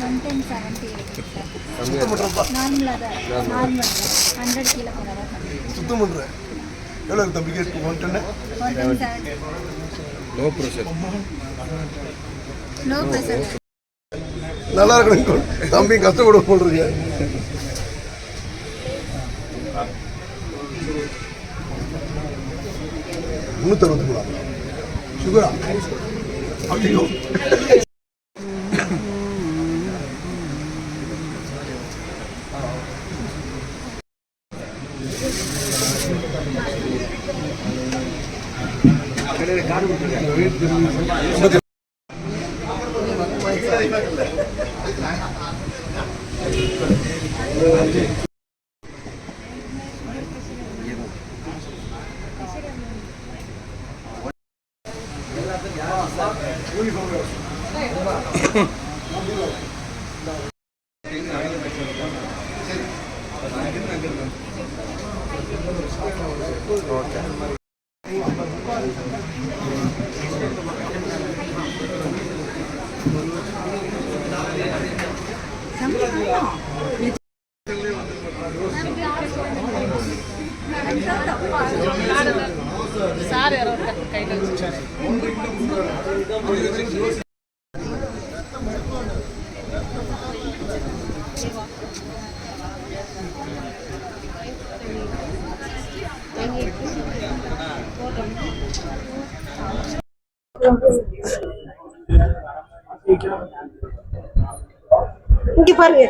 One ten seventy நார்மலாக தான் normal hundred கீழே சுத்தம் பண்ணுறேன் எவ்வளோ இருக்கு தம்பி கேட்டு ஒன் டென்னு one ten seventy low pressure low pressure நல்லா இருக்கணும் தம்பி கஷ்டப்பட போடுறீங்க. முந்நூற்றி அறுபத்தி மூணா சுகரா ஐயோ சார் யாரோ கையில் வச்சுட்டாரு இங்க பாருங்க.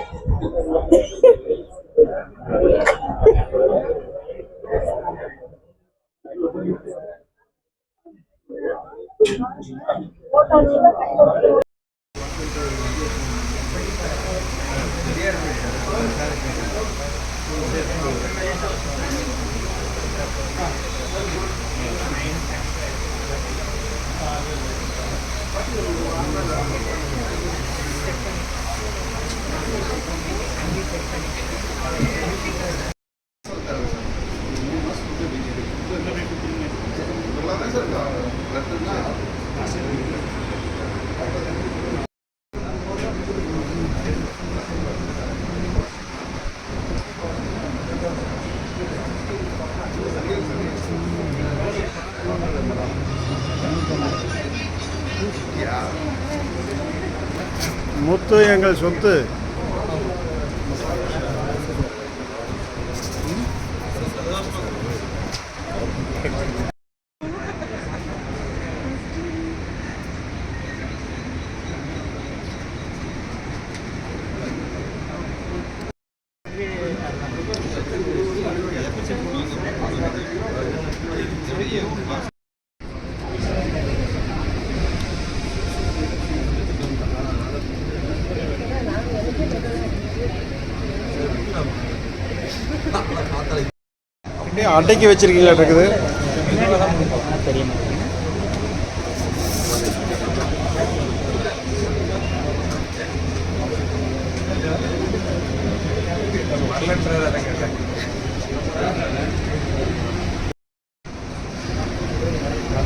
생각을 줬는데 அட்டைக்கு வச்சிருக்கீங்களா இருக்குது?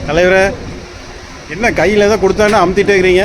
தலைவரே என்ன கையில் ஏதோ கொடுத்தான்னு அமுத்திட்டே இருக்கிறீங்க?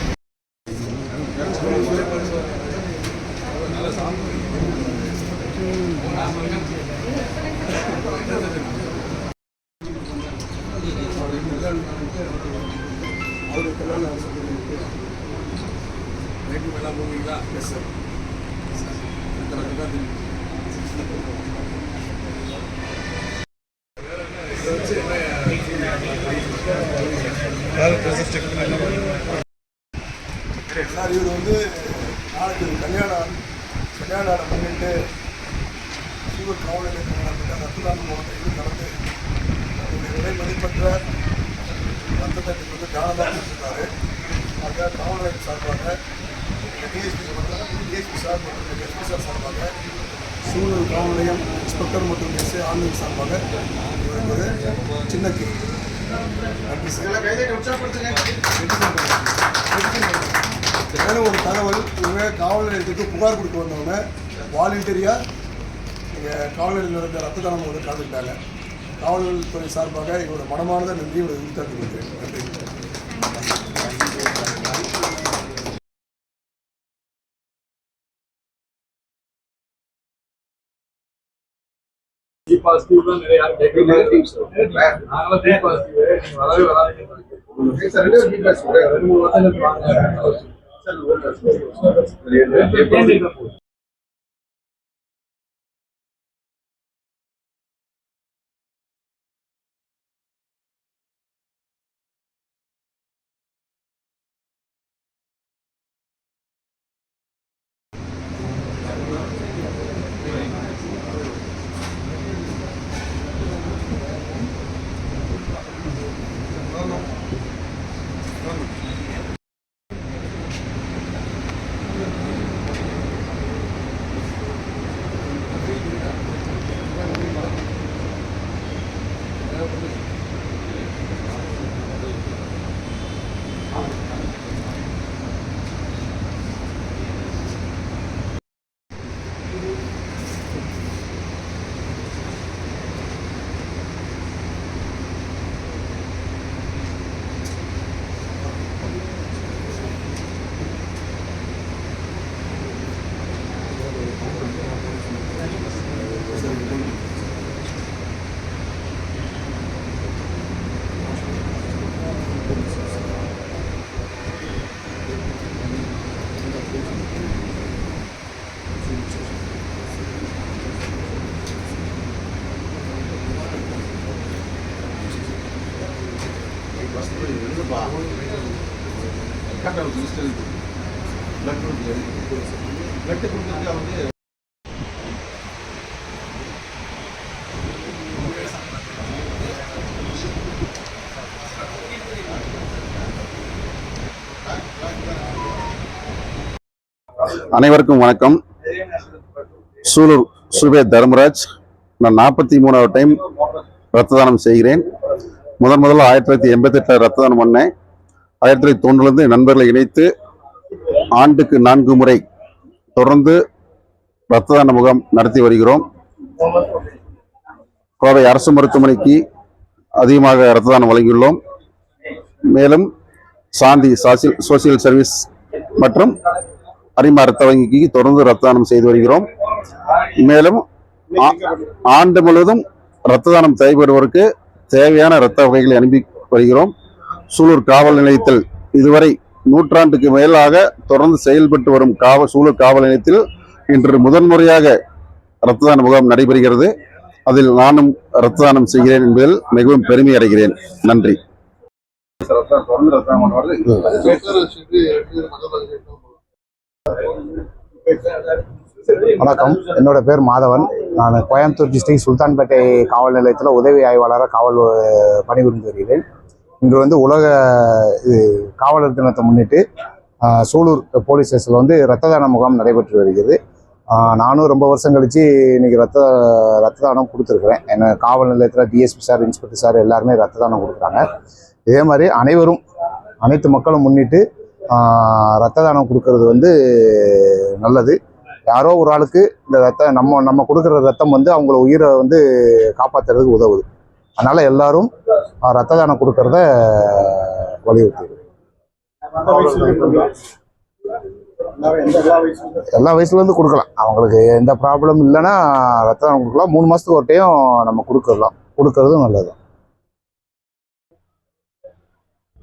சார் இவர் வந்து நாளைக்கு கல்யாணம் கல்யாண நாளை முன்னிட்டு சிவர் காவல் நிலையத்தில் நடந்த ரத்த தானம் போன்ற இது நடந்து அவருடைய விலை மதிப்பற்ற ரத்தத்தை வந்து தானதாக கொடுத்துருக்காரு. ஆக காவல் நிலையம் சார்பாக டிஎஸ்பி டிஎஸ்பி சார் மற்றும் எஸ்பி சார் சார்பாக சூழல் காவல் நிலையம் இன்ஸ்பெக்டர் மற்றும் எஸ்ஏ ஆன்லைன் சார்பாக இவருக்கு ஒரு சின்ன சார். மேலும் ஒரு தகவல் இவங்க காவல் நிலையத்துக்கு புகார் கொடுக்க வந்தவங்க வாலண்டியரியாக இங்கே காவல் நிலையத்தில் நடந்த ரத்த தானம் வந்து கலந்துக்கிட்டாங்க. காவல்துறை சார்பாக எங்களோட மனமார்ந்த நன்றி. ஒரு கொடுக்கிறேன் நன்றி பாசிட்டிவ் அனைவருக்கும் வணக்கம். சூலூர் சுபே தர்மராஜ் நான் நாற்பத்தி மூணாவது டைம் ரத்த தானம் செய்கிறேன். முதன் முதல்ல ஆயிரத்தி தொள்ளாயிரத்தி எண்பத்தெட்டில் ரத்த தானம் பண்ணேன். ஆயிரத்தி தொள்ளாயிரத்தி தொண்ணூறுலேருந்து நண்பர்களை இணைத்து ஆண்டுக்கு நான்கு முறை தொடர்ந்து ரத்த தான முகாம் நடத்தி வருகிறோம். கோவை அரசு மருத்துவமனைக்கு அதிகமாக ரத்த தானம் வழங்கியுள்ளோம். மேலும் சாந்தி சாசியல் சோசியல் சர்வீஸ் மற்றும் அரிமா ரத்த வங்கிக்கு தொடர்ந்து ரத்த தானம் செய்து வருகிறோம். மேலும் ஆண்டு முழுவதும் ரத்த தானம் தேவைப்படுவோருக்கு தேவையான இரத்த வகைகளை அனுப்பி வருகிறோம். சூலூர் காவல் நிலையத்தில் இதுவரை நூற்றாண்டுக்கு மேலாக தொடர்ந்து செயல்பட்டு வரும் காவ சூலூர் காவல் நிலையத்தில் இன்று முதன்முறையாக இரத்த தான முகாம் நடைபெறுகிறது. அதில் நானும் இரத்த தானம் செய்கிறேன் என்பதில் மிகவும் பெருமை அடைகிறேன். நன்றி. வணக்கம். என்னோட பேர் மாதவன். நான் கோயம்புத்தூர் டிஸ்ட்ரிக்ட் சுல்தான்பேட்டை காவல் நிலையத்தில் உதவி ஆய்வாளராக காவல் பணிபுரிந்து வருகிறேன். இன்று வந்து உலக இது, காவலர் தினத்தை முன்னிட்டு சூலூர் போலீஸ் ஸ்டேஷனில் வந்து ரத்த தான முகாம் நடைபெற்று வருகிறது. நானும் ரொம்ப வருஷம் கழித்து இன்னைக்கு ரத்த ரத்த தானம் கொடுத்துருக்குறேன். என்ன காவல் நிலையத்தில் டிஎஸ்பி சார் இன்ஸ்பெக்டர் சார் எல்லாருமே ரத்த தானம் கொடுக்குறாங்க. இதே மாதிரி அனைவரும் அனைத்து மக்களும் முன்னிட்டு ரத்த தானம் கொடுக்கறது வந்து நல்லது. யாரோ ஒரு ஆளுக்கு இந்த ரத்தம் நம்ம நம்ம கொடுக்குற ரத்தம் வந்து அவங்கள உயிரை வந்து காப்பாற்றுறதுக்கு உதவுது. அதனால் எல்லாரும் ரத்த தானம் கொடுக்கறத வலியுறுத்து. எல்லா வயசுலேருந்து கொடுக்கலாம். அவங்களுக்கு எந்த ப்ராப்ளம் இல்லைன்னா ரத்த தானம் கொடுக்கலாம். மூணு மாதத்துக்கு ஒரு டைம் நம்ம கொடுக்கலாம் கொடுக்கறதும் நல்லது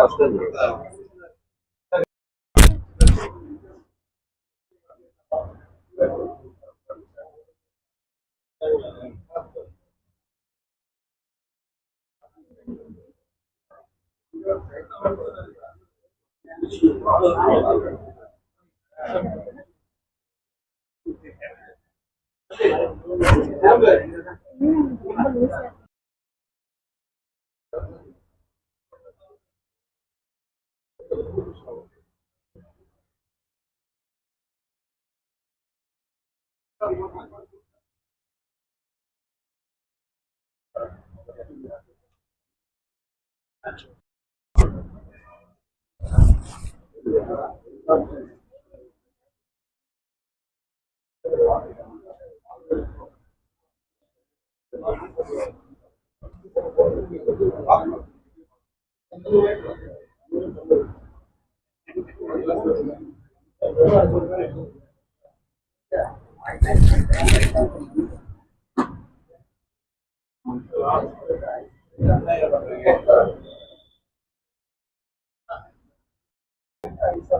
ఫస్ట్ கொஞ்சம் ஏங்க எத்தனை Gracias.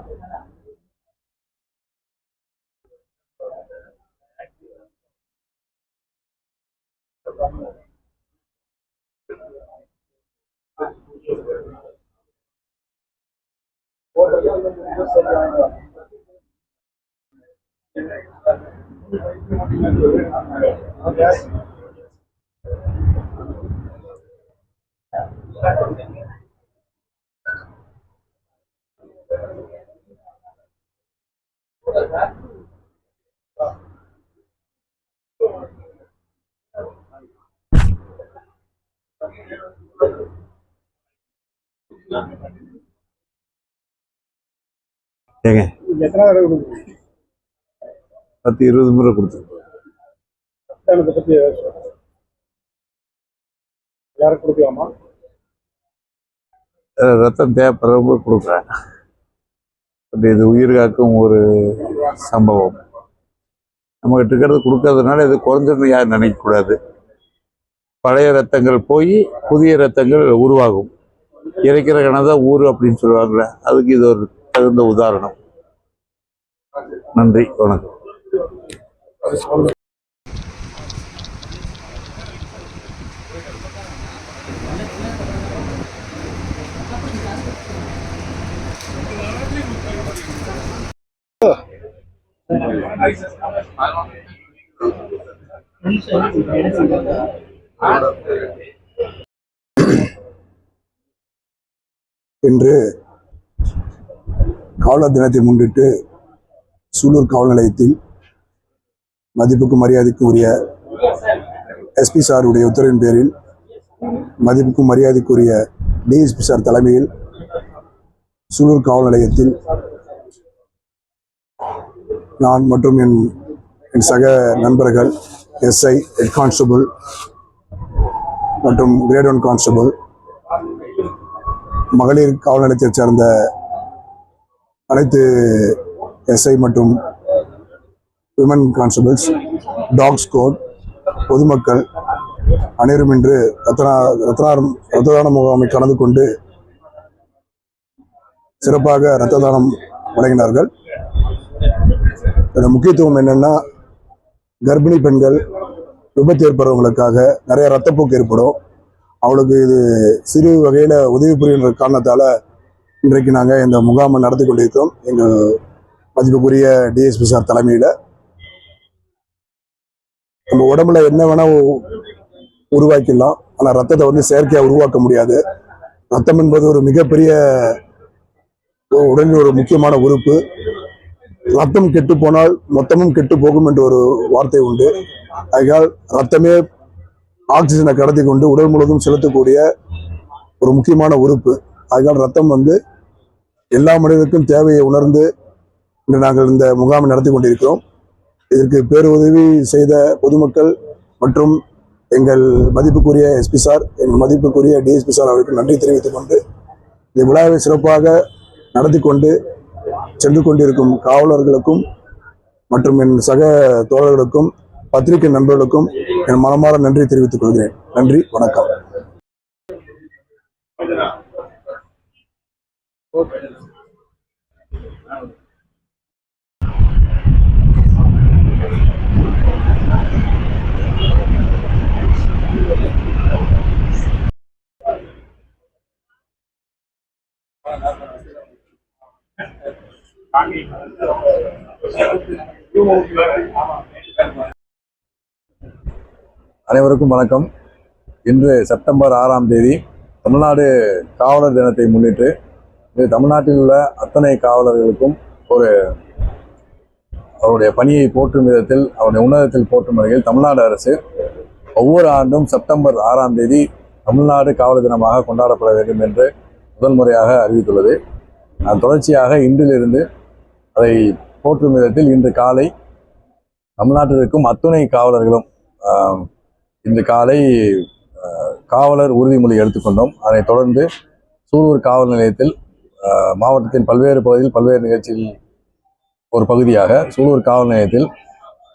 கொடுக்குறீங்க பத்து இருபது முறை கொடுத்துருக்கோம் எல்லாரும் கொடுக்கலாமா? ரத்தம் தேவைப்படுறவங்க கொடுக்குறேன். பட் இது உயிர் காக்கும் ஒரு சம்பவம். நம்மகிட்ட இருக்கிறது கொடுக்கறதுனால இது குறைஞ்சதுன்னு யாரும் நினைக்கக்கூடாது பழைய ரத்தங்கள் போய் புதிய ரத்தங்கள் உருவாகும். இறைக்கிற கணதான் ஊர் அப்படின்னு சொல்லுவாங்கள்ல அதுக்கு இது ஒரு தகுந்த உதாரணம். நன்றி வணக்கம். இன்று காவலர் தினத்தை முன்னிட்டு சூலூர் காவல் நிலையத்தில் மதிப்புக்கும் மரியாதைக்கு உரிய எஸ்பி சாருடைய உத்தரவின் பேரில் மதிப்புக்கும் மரியாதைக்குரிய டிஎஸ்பி சார் தலைமையில் சூலூர் காவல் நிலையத்தில் நான் மற்றும் என் என் சக நண்பர்கள் எஸ்ஐ ஹெட் கான்ஸ்டபுள் மற்றும் கிரேட் ஒன் கான்ஸ்டபுள் மகளிர் காவல் நிலையத்தைச் சேர்ந்த அனைத்து எஸ்ஐ மற்றும் விமன் கான்ஸ்டபிள்ஸ் டாக் ஸ்கோட் பொதுமக்கள் அனைவரும் இன்று ரத்னா ரத்னாரம் ரத்ததான முகாமை கலந்து கொண்டு சிறப்பாக ரத்த தானம் வழங்கினார்கள். இதோட முக்கியத்துவம் என்னன்னா கர்ப்பிணி பெண்கள் விபத்து ஏற்படுறவங்களுக்காக நிறைய ரத்தப்போக்கு ஏற்படும். அவளுக்கு இது சிறு வகையில் உதவி புரிகின்ற காரணத்தால் இன்றைக்கு நாங்கள் இந்த முகாமை நடத்தி கொண்டிருக்கிறோம். எங்கள் மதிப்புக்குரிய டிஎஸ்பி சார் தலைமையில். நம்ம உடம்புல என்ன வேணால் உருவாக்கிடலாம். ஆனால் ரத்தத்தை வந்து செயற்கையாக உருவாக்க முடியாது. ரத்தம் என்பது ஒரு மிகப்பெரிய உடலின் ஒரு முக்கியமான உறுப்பு. ரத்தம் கெட்டு போனால் மொத்தமும் கெட்டு போகும் என்ற ஒரு வார்த்தை உண்டு. ஆகையால் ரத்தமே ஆக்சிஜனை கடத்தி கொண்டு உடல் முழுவதும் செலுத்தக்கூடிய ஒரு முக்கியமான உறுப்பு. ஆகையால் ரத்தம் வந்து எல்லா மனிதருக்கும் தேவையை உணர்ந்து இன்று நாங்கள் இந்த முகாமை நடத்தி கொண்டிருக்கிறோம். இதற்கு பேருதவி செய்த பொதுமக்கள் மற்றும் எங்கள் மதிப்புக்குரிய எஸ்பி சார் எங்கள் மதிப்புக்குரிய டிஎஸ்பி சார் அவருக்கு நன்றி தெரிவித்துக் கொண்டு இந்த விழாவை சிறப்பாக நடத்தி கொண்டு சென்று கொண்டிருக்கும் காவலர்களுக்கும் மற்றும் என் சக தோழர்களுக்கும் பத்திரிகை நண்பர்களுக்கும் என் மனமாற நன்றி தெரிவித்துக் கொள்கிறேன். நன்றி வணக்கம். அனைவருக்கும் வணக்கம். இன்று செப்டம்பர் ஆறாம் தேதி தமிழ்நாடு காவலர் தினத்தை முன்னிட்டு இது தமிழ்நாட்டில் உள்ள அத்தனை காவலர்களுக்கும் ஒரு அவருடைய பணியை போற்றும் விதத்தில் அவருடைய உன்னதத்தில் போற்றும் வகையில் தமிழ்நாடு அரசு ஒவ்வொரு ஆண்டும் செப்டம்பர் ஆறாம் தேதி தமிழ்நாடு காவலர் தினமாக கொண்டாடப்பட வேண்டும் என்று முதல் முறையாக அறிவித்துள்ளது. தொடர்ச்சியாக இன்றிலிருந்து அதை போற்றும் விதத்தில் இன்று காலை தமிழ்நாட்டில் இருக்கும் அத்துணை காவலர்களும் இன்று காலை காவலர் உறுதிமொழி எடுத்துக்கொண்டோம். அதனைத் தொடர்ந்து சூலூர் காவல் நிலையத்தில் மாவட்டத்தின் பல்வேறு பகுதியில் பல்வேறு நிகழ்ச்சியில் ஒரு பகுதியாக சூலூர் காவல் நிலையத்தில்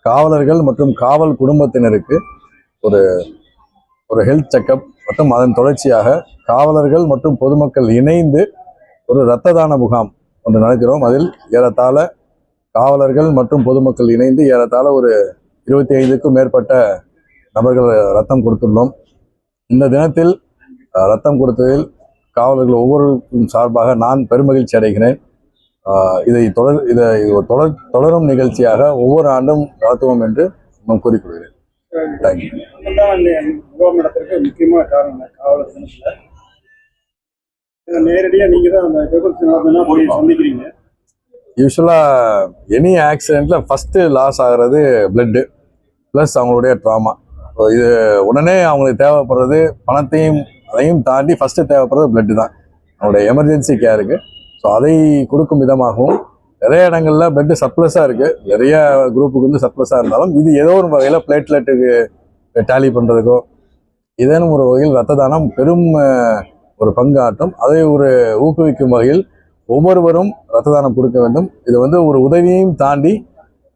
காவலர்கள் மற்றும் காவல் குடும்பத்தினருக்கு ஒரு ஒரு ஹெல்த் செக்கப் மற்றும் அதன் தொடர்ச்சியாக காவலர்கள் மற்றும் பொதுமக்கள் இணைந்து ஒரு இரத்த தான முகாம் ஒன்று நடக்கிறோம். அதில் ஏறத்தாழ காவலர்கள் மற்றும் பொதுமக்கள் இணைந்து ஏறத்தாழ ஒரு இருபத்தி ஐந்துக்கும் மேற்பட்ட நபர்கள் ரத்தம் கொடுத்துள்ளோம். இந்த தினத்தில் ரத்தம் கொடுத்ததில் காவலர்கள் ஒவ்வொருவருக்கும் சார்பாக நான் பெருமகிழ்ச்சி அடைகிறேன். இதை தொடர் இதை தொடர் தொடரும் நிகழ்ச்சியாக ஒவ்வொரு ஆண்டும் நடத்துவோம் என்று நான் கூறிக்கொள்கிறேன். தேங்க்யூ முகாம் முக்கியமான காரணம் காவலர் தினத்துல தான் அந்த விபத்து நடந்ததுன்னா போய் சந்திக்கிறீங்க. யூஸ்வலாக எனி ஆக்சிடெண்ட்டில் ஃபஸ்ட்டு லாஸ் ஆகிறது பிளட்டு ப்ளஸ் அவங்களுடைய ட்ராமா இது உடனே அவங்களுக்கு தேவைப்படுறது பணத்தையும் அதையும் தாண்டி ஃபஸ்ட்டு தேவைப்படுறது பிளட்டு தான். அவங்களுடைய எமர்ஜென்சி கேருக்கு ஸோ அதை கொடுக்கும் விதமாகவும் நிறைய இடங்களில் பிளட்டு சப்ளஸாக இருக்குது நிறைய குரூப்புக்கு வந்து சப்ளஸாக இருந்தாலும் இது ஏதோ ஒரு வகையில் பிளேட்லெட்டுக்கு டேலி பண்ணுறதுக்கோ இதேன்னு ஒரு வகையில் ரத்த தானம் பெரும் ஒரு பங்காற்றும் அதை ஒரு ஊக்குவிக்கும் வகையில் ஒவ்வொருவரும் ரத்த தானம் கொடுக்க வேண்டும். இது வந்து ஒரு உதவியையும் தாண்டி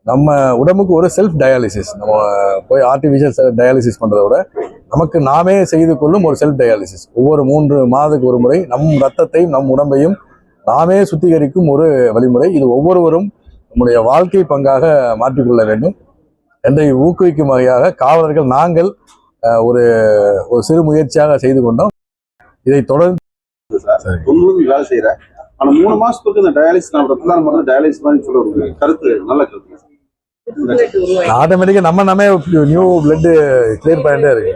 நம்ம உடம்புக்கு ஒரு செல்ஃப் டயாலிசிஸ் நம்ம போய் ஆர்டிஃபிஷியல் டயாலிசிஸ் பண்ணுறத விட நமக்கு நாமே செய்து கொள்ளும் ஒரு செல்ஃப் டயாலிசிஸ் ஒவ்வொரு மூன்று மாதத்துக்கு ஒரு முறை நம் ரத்தத்தையும் நம் உடம்பையும் நாமே சுத்திகரிக்கும் ஒரு வழிமுறை. இது ஒவ்வொருவரும் நம்முடைய வாழ்க்கை பங்காக மாற்றிக்கொள்ள வேண்டும். என்றை ஊக்குவிக்கும் வகையாக காவலர்கள் நாங்கள் ஒரு ஒரு சிறு முயற்சியாக செய்து கொண்டோம். இதை தொடர்ந்து வேலை செய்யறேன் ஆனா மூணு மாசத்துக்கு இந்த டயாலிசிஸ் நான் பண்ண டயாலிசிஸ் மாதிரி சொல்ல கருத்து நல்ல கருத்து. ஆட்டோமேட்டிக்காக நம்ம நம்ம நியூ பிளட் கிளியர் பண்ணிட்டே இருக்கு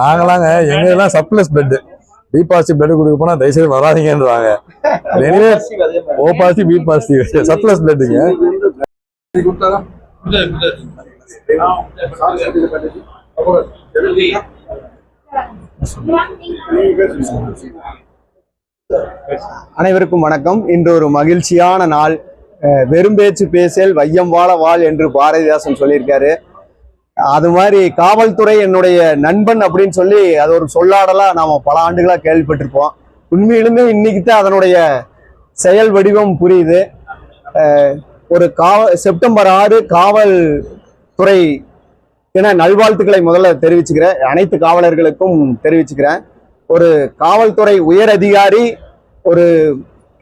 நாங்களாங்க எங்க எல்லாம் surplus blood B positive blood கொடுக்க போனா தயவுசெய்து வராதீங்கன்றாங்க. எனவே O positive B positive surplus பிளட்டுங்க அனைவருக்கும் வணக்கம். இன்று ஒரு மகிழ்ச்சியான நாள். வெறும் பேச்சு பேசல் வையம் வாழ வாழ் என்று பாரதிதாசன் சொல்லியிருக்காரு. அது மாதிரி காவல்துறை என்னுடைய நண்பன் அப்படின்னு சொல்லி அது ஒரு சொல்லாடலா நாம பல ஆண்டுகளா கேள்விப்பட்டிருப்போம். உண்மையிலுமே இன்னைக்கு தான் அதனுடைய செயல் வடிவம் புரியுது. ஒரு காவ செப்டம்பர் ஆறு காவல் துறை என நல்வாழ்த்துக்களை முதல்ல தெரிவிச்சுக்கிறேன். அனைத்து காவலர்களுக்கும் தெரிவிச்சுக்கிறேன். ஒரு காவல்துறை உயர் அதிகாரி ஒரு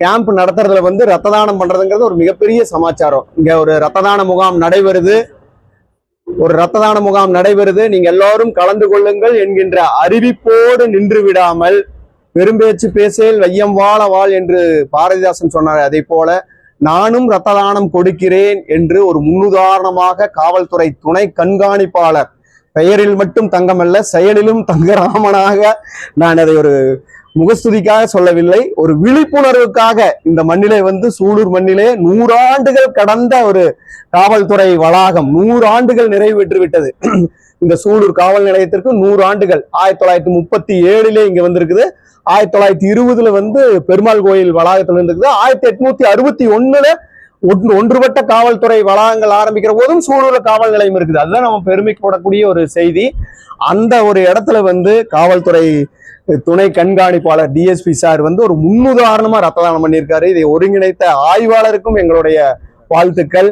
கேம்ப் நடத்துறதுல வந்து ரத்த தானம் பண்றதுங்கிறது ஒரு மிகப்பெரிய சமாச்சாரம். இங்க ஒரு ரத்த தான முகாம் நடைபெறுது. ஒரு ரத்த தான முகாம் நடைபெறுது. நீங்க எல்லாரும் கலந்து கொள்ளுங்கள் என்கின்ற அறிவிப்போடு நின்று விடாமல் பெரும்பேச்சு பேசேல் வையம் வாழ வாழ் என்று பாரதிதாசன் சொன்னார். அதை போல நானும் ரத்ததானம் கொடுக்கிறேன் என்று ஒரு முன்னுதாரணமாக காவல்துறை துணை கண்காணிப்பாளர். பெயரில் மட்டும் தங்கமல்ல செயலிலும் தங்கராமனாக நான் அதை ஒரு முகஸ்துதிக்காக சொல்லவில்லை ஒரு விழிப்புணர்வுக்காக இந்த மண்ணிலே வந்து சூலூர் மண்ணிலே நூறாண்டுகள் கடந்த ஒரு காவல்துறை வளாகம் நூறு ஆண்டுகள் நிறைவு பெற்று விட்டது இந்த சூலூர் காவல் நிலையத்திற்கு நூறு ஆண்டுகள். ஆயிரத்தி தொள்ளாயிரத்தி முப்பத்தி ஏழுலே இங்க வந்திருக்குது. ஆயிரத்தி தொள்ளாயிரத்தி இருபதுல வந்து பெருமாள் கோயில் வளாகத்தில் இருந்திருக்குது ஆயிரத்தி எட்நூத்தி அறுபத்தி ஒண்ணுல ஒன்று ஒன்றுபட்ட காவல்துறை வளாகங்கள் ஆரம்பிக்கிற போதும் சூலூர்ல காவல் நிலையம் இருக்குது. அதுதான் நம்ம பெருமைப்படக்கூடிய ஒரு செய்தி. அந்த ஒரு இடத்துல வந்து காவல்துறை துணை கண்காணிப்பாளர் டிஎஸ்பி சார் வந்து ஒரு முன்னுதாரணமா ரத்த தானம் பண்ணியிருக்காரு. இதை ஒருங்கிணைத்த ஆய்வாளருக்கும் எங்களுடைய வாழ்த்துக்கள்.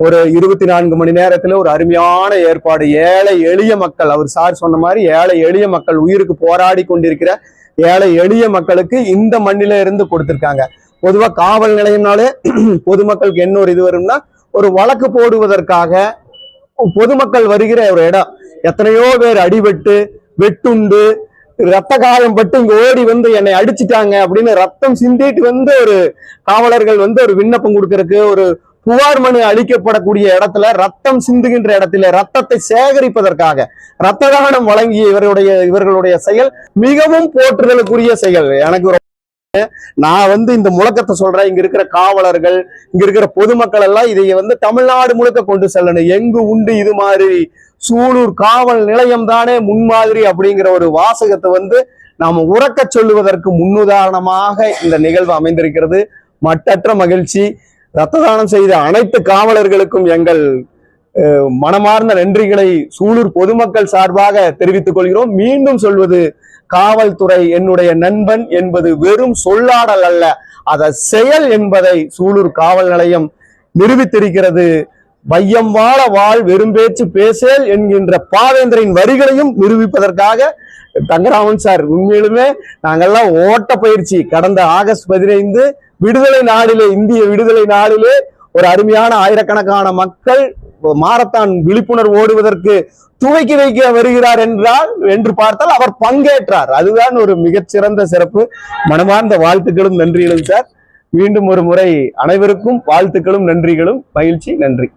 ஒரு இருபத்தி நான்கு மணி நேரத்துல ஒரு அருமையான ஏற்பாடு. ஏழை எளிய மக்கள் அவர் சார் சொன்ன மாதிரி ஏழை எளிய மக்கள் உயிருக்கு போராடி கொண்டிருக்கிற ஏழை எளிய மக்களுக்கு இந்த மண்ணில இருந்து கொடுத்திருக்காங்க. பொதுவா காவல் நிலையம்னாலே பொதுமக்களுக்கு என்ன ஒரு இது வரும்னா ஒரு வழக்கு போடுவதற்காக பொதுமக்கள் வருகிற ஒரு இடம். எத்தனையோ பேர் அடிபட்டு வெட்டுண்டு ரத்த காயம் பட்டு இங்க ஓடி வந்து என்னை அடிச்சுட்டாங்க அப்படின்னு ரத்தம் சிந்திட்டு வந்து ஒரு காவலர்கள் வந்து ஒரு விண்ணப்பம் கொடுக்கறதுக்கு ஒரு புகார் மனு அளிக்கப்படக்கூடிய இடத்துல ரத்தம் சிந்துகின்ற இடத்துல ரத்தத்தை சேகரிப்பதற்காக ரத்த தானம் வழங்கிய இவருடைய இவர்களுடைய செயல் மிகவும் போற்றுதலுக்குரிய செயல். எனக்கு நான் வந்து இந்த முழக்கத்தை சொல்றேன். இங்க இருக்கிற காவலர்கள் இங்க இருக்கிற பொதுமக்கள் எல்லாம் இதை வந்து தமிழ்நாடு முழுக்க கொண்டு செல்லணும். எங்கு உண்டு இது மாதிரி? சூலூர் காவல் நிலையம் தானே முன்மாதிரி அப்படிங்கிற ஒரு வாசகத்தை வந்து நாம உறக்க சொல்லுவதற்கு முன்னுதாரணமாக இந்த நிகழ்வு அமைந்திருக்கிறது. மட்டற்ற மகிழ்ச்சி. ரத்த தானம் செய்த அனைத்து காவலர்களுக்கும் எங்கள் மனமார்ந்த நன்றிகளை சூலூர் பொதுமக்கள் சார்பாக தெரிவித்துக் கொள்கிறோம். மீண்டும் சொல்வது காவல்துறை என்னுடைய நண்பன் என்பது வெறும் சொல்லாடல் அல்ல அத செயல் என்பதை சூலூர் காவல் நிலையம் நிரூபித்திருக்கிறது. வையம் வாழ வாழ் வெறும் பேச்சு பேசேல் என்கின்ற பாவேந்தரின் வரிகளையும் நிரூபிப்பதற்காக தங்கராமன் சார் உண்மையிலுமே நாங்கெல்லாம் ஓட்ட பயிற்சி கடந்த ஆகஸ்ட் பதினைந்து விடுதலை நாளிலே இந்திய விடுதலை நாளிலே ஒரு அருமையான ஆயிரக்கணக்கான மக்கள் மாரத்தான் விழிப்புணர்வு ஓடுவதற்கு துவக்கி வைக்க வருகிறார் என்றால் என்று பார்த்தால் அவர் பங்கேற்றார். அதுதான் ஒரு மிகச்சிறந்த சிறப்பு. மனமார்ந்த வாழ்த்துக்களும் நன்றிகளும் சார். மீண்டும் ஒரு முறை அனைவருக்கும் வாழ்த்துக்களும் நன்றிகளும். மகிழ்ச்சி நன்றி.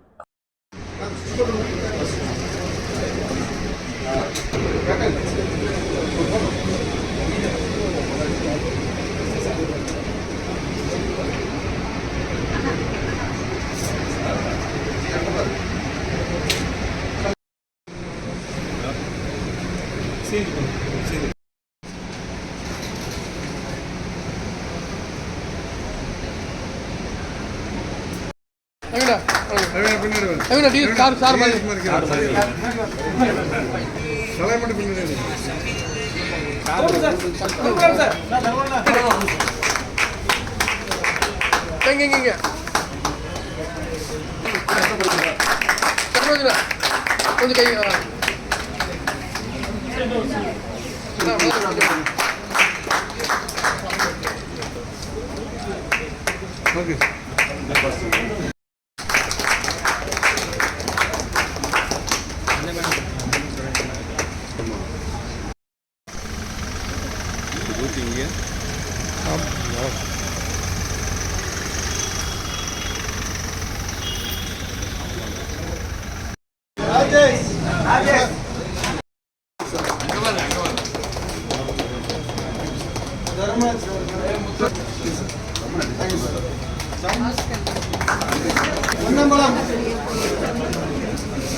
சார் சார் மாதிரி. எங்க எங்க எங்க? கொஞ்சம் கை ஓகே.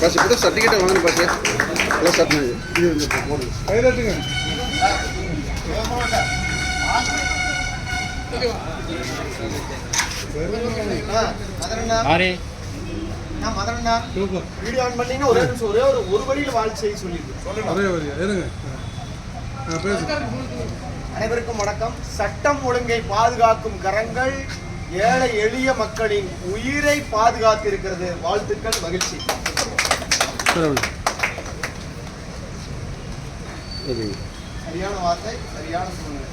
பஸ் இப்போ சர்டிஃபிகேட் வாங்கணும் பஸ் எல்லாம் மதனண்ணா. வீடியோ ஆன் பண்ணீங்கன்னா ஒரே நிமிஷம் ஒரே ஒரு ஒரு வழியில் வாழ் செய்ய சொல்லியிருக்கேன் ஒரே ஒரு இருங்க. ஆ, பேசு. அனைவருக்கும் வணக்கம். சட்டம் ஒழுங்கை பாதுகாக்கும் கரங்கள் ஏழை எளிய மக்களின் உயிரை பாதுகாத்திருக்கிறது. வாழ்த்துக்கள் மகிழ்ச்சி. சரியான வார்த்தை சரியான சூழ்நிலை.